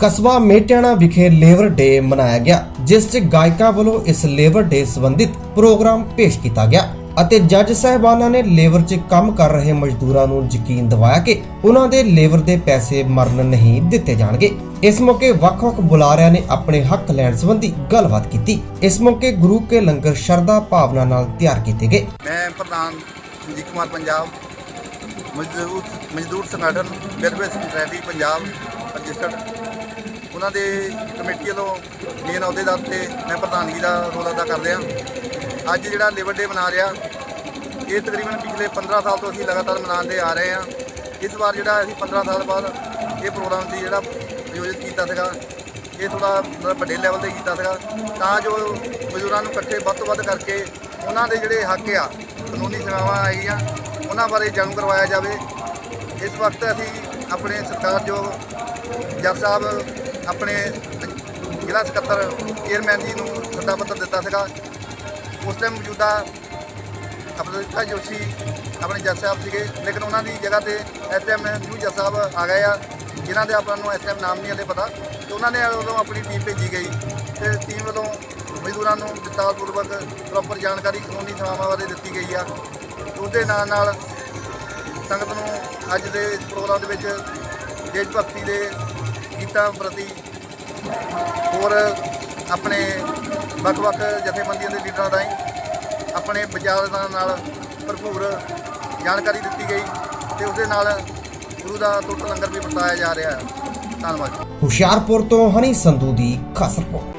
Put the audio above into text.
ਕਸਬਾ ਮੇਟਿਆਣਾ ਵਿਖੇ ਲੇਬਰ ਡੇ ਮਨਾਇਆ ਗਿਆ, ਜਿਸ 'ਚ ਗਾਇਕਾਂ ਵੱਲੋਂ ਇਸ ਲੇਬਰ ਡੇ ਸੰਬੰਧਿਤ ਪ੍ਰੋਗਰਾਮ ਪੇਸ਼ ਕੀਤਾ ਗਿਆ ਅਤੇ ਜੱਜ ਸਾਹਿਬਾਨਾਂ ਨੇ ਲੇਬਰ 'ਚ ਕੰਮ ਕਰ ਰਹੇ ਮਜ਼ਦੂਰਾਂ ਨੂੰ ਯਕੀਨ ਦਿਵਾਇਆ ਕਿ ਉਹਨਾਂ ਦੇ ਲੇਬਰ ਦੇ ਪੈਸੇ ਮਰਨ ਨਹੀਂ ਦਿੱਤੇ ਜਾਣਗੇ। ਇਸ ਮੌਕੇ ਵੱਖ-ਵੱਖ ਬੁਲਾਰਿਆਂ ਨੇ ਆਪਣੇ ਹੱਕ ਲੈਣ ਸੰਬੰਧੀ ਗੱਲਬਾਤ ਕੀਤੀ। ਇਸ ਮੌਕੇ ਗੁਰੂ ਕੇ ਲੰਗਰ ਸ਼ਰਧਾ ਭਾਵਨਾ ਨਾਲ ਤਿਆਰ ਕੀਤੇ ਗਏ। ਮੈਂ ਪ੍ਰਧਾਨ ਸੰਜੀਤ ਕੁਮਾਰ ਪੰਜਾਬ ਮਜ਼ਦੂਰ ਮਜ਼ਦੂਰ ਸੰਗਠਨ ਵੈਲਫੇਅਰ ਸੋਸਾਇਟੀ ਪੰਜਾਬ ਰਜਿਸਟਰਡ। ਉਹਨਾਂ ਦੇ ਕਮੇਟੀ ਵੱਲੋਂ ਮੇਨ ਅਹੁਦੇਦਾਰ ਤੇ ਮੈਂ ਪ੍ਰਧਾਨਗੀ ਦਾ ਰੋਲ ਅਦਾ ਕਰ ਰਿਹਾ। ਅੱਜ ਜਿਹੜਾ ਲੇਬਰ ਡੇ ਮਨਾ ਰਿਹਾ, ਇਹ ਤਕਰੀਬਨ ਪਿਛਲੇ 15 ਸਾਲ ਤੋਂ ਅਸੀਂ ਲਗਾਤਾਰ ਮਨਾਉਂਦੇ ਆ ਰਹੇ ਹਾਂ। ਇਸ ਵਾਰ ਜਿਹੜਾ ਅਸੀਂ 15 ਸਾਲ ਬਾਅਦ ਇਹ ਪ੍ਰੋਗਰਾਮ ਦੀ ਜਿਹੜਾ ਆਯੋਜਿਤ ਕੀਤਾ ਸੀਗਾ, ਇਹ ਥੋੜਾ ਮਤਲਬ ਵੱਡੇ ਲੈਵਲ ਤੇ ਕੀਤਾ ਸੀਗਾ। ਤਾਂ ਜੋ ਮਜ਼ਦੂਰਾਂ ਨੂੰ ਇਕੱਠੇ ਵੱਧ ਤੋਂ ਵੱਧ ਕਰਕੇ ਉਹਨਾਂ ਦੇ ਜਿਹੜੇ ਹੱਕ ਆ, ਕਾਨੂੰਨੀ ਸੇਵਾਵਾਂ ਆਈਆਂ ਉਹਨਾਂ ਬਾਰੇ ਜਾਣੂ ਕਰਵਾਇਆ ਜਾਵੇ। ਇਸ ਵਕਤ ਅਸੀਂ ਆਪਣੇ ਸਰਕਾਰਯੋਗ ਜੱਜ ਸਾਹਿਬ, ਆਪਣੇ ਜ਼ਿਲ੍ਹਾ ਸਕੱਤਰ ਚੇਅਰਮੈਨ ਜੀ ਨੂੰ ਸੱਦਾ ਪੱਤਰ ਦਿੱਤਾ ਸੀਗਾ। ਉਸ ਟਾਈਮ ਮੌਜੂਦਾ ਅਬਦੁੱਲਾ ਜੋਸ਼ੀ ਆਪਣੇ ਜੱਜ ਸਾਹਿਬ ਸੀਗੇ, ਲੇਕਿਨ ਉਹਨਾਂ ਦੀ ਜਗ੍ਹਾ ਤੇ ਐਸਐਮ ਨਿਊ ਜੱਜ ਸਾਹਿਬ ਆ ਗਏ ਆ, ਜਿਨ੍ਹਾਂ ਦੇ ਆਪਾਂ ਨੂੰ ਐਸਐਮ ਨਾਮ ਨਹੀਂ ਹਲੇ ਪਤਾ। ਤੇ ਉਹਨਾਂ ਨੇ ਉਦੋਂ ਆਪਣੀ ਟੀਮ ਭੇਜੀ ਗਈ ਤੇ ਟੀਮ ਵੱਲੋਂ ਮਜ਼ਦੂਰਾਂ ਨੂੰ ਵਿਸਤਾਰਪੂਰਵਕ ਪ੍ਰੋਪਰ ਜਾਣਕਾਰੀ, ਕਾਨੂੰਨੀ ਸੇਵਾਵਾਂ ਬਾਰੇ ਦਿੱਤੀ ਗਈ ਆ। ਉਹਦੇ ਨਾਲ ਨਾਲ ਸੰਗਤ ਨੂੰ ਅੱਜ ਦੇ ਇਸ ਪ੍ਰੋਗਰਾਮ ਦੇ ਵਿੱਚ ਦੇਸ਼ ਭਗਤੀ ਦੇ ਗੀਤਾਂ ਪ੍ਰਤੀ ਹੋਰ ਆਪਣੇ ਵੱਖ-ਵੱਖ ਜਥੇਬੰਦੀਆਂ ਦੇ ਲੀਡਰਾਂ ਰਾਹੀਂ ਆਪਣੇ ਵਿਚਾਰਾਂ ਨਾਲ ਭਰਪੂਰ ਜਾਣਕਾਰੀ ਦਿੱਤੀ ਗਈ ਤੇ ਉਹਦੇ ਨਾਲ ਗੁਰੂ ਦਾ ਟੁੱਟ ਲੰਗਰ ਵੀ ਵਰਤਾਇਆ ਜਾ ਰਿਹਾ ਹੈ। ਧੰਨਵਾਦ। ਹੁਸ਼ਿਆਰਪੁਰ ਤੋਂ ਹਨੀ ਸੰਧੂ ਦੀ ਖਾਸ ਰਿਪੋਰਟ।